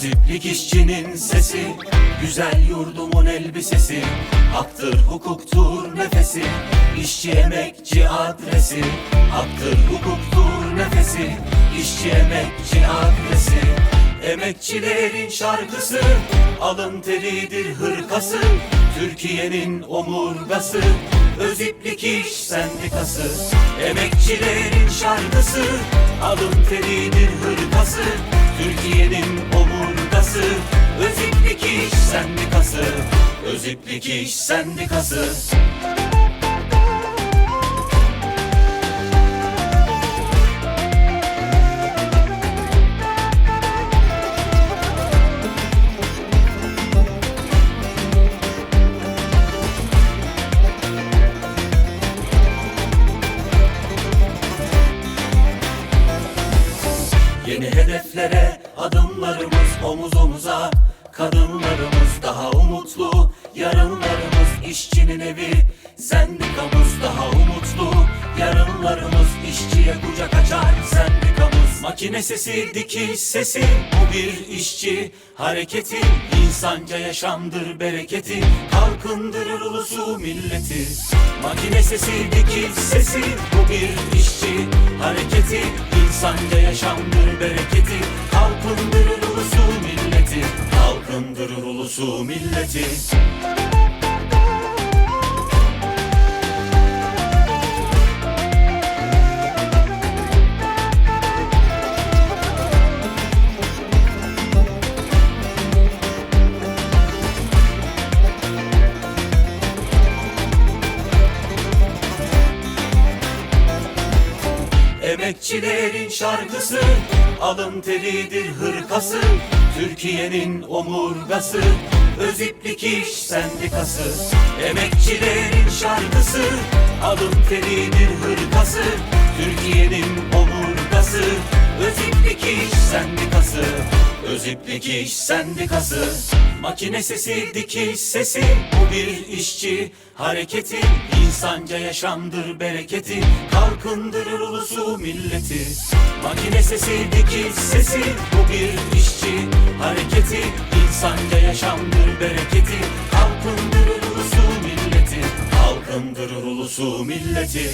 Çiftçilik işçinin sesi Güzel yurdumun elbisesi Haktır hukuktur nefesi İşçi emekçi adresi Haktır hukuktur nefesi İşçi emekçi adresi. Emekçilerin şarkısı Alın teridir hırkası Türkiye'nin omurgası Öziplik İş Sendikası. Emekçilerin şarkısı Alın teridir hırkası Türkiye'nin omurgası. Öziplik İş Sendikası Öziplik İş Sendikası Yeni hedeflere adımlarımız omuz omuza. Kadınlarımız daha umutlu Yarınlarımız işçinin evi. Sendikamız daha umutlu Yarınlarımız işçiye kucak açar. Sendikamız makine sesi dikiş sesi. Bu bir işçi hareketi insanca yaşamdır bereketi. Kalkındırır ulusu milleti. Makine sesi dikiş sesi Bu bir işçi hareketi. İnsanca yaşamdır bereketi. Kalkındırır ulusu milleti. Kalkındırır ulusu milleti Emekçilerin şarkısı Alın teridir hırkası Türkiye'nin omurgası Öziplik İş Sendikası. Emekçilerin şarkısı Alın teridir hırkası Türkiye'nin omurgası Öziplik İş Sendikası. Öziplik İş Sendikası Makine sesi dikiş sesi Bu bir işçi hareketi insanca yaşamdır bereketi. Kalkındırır ulusu milleti. Makine sesi dikiş sesi Bu bir işçi hareketi. İnsanca yaşamdır bereketi. Kalkındırır ulusu milleti. Kalkındırır ulusu milleti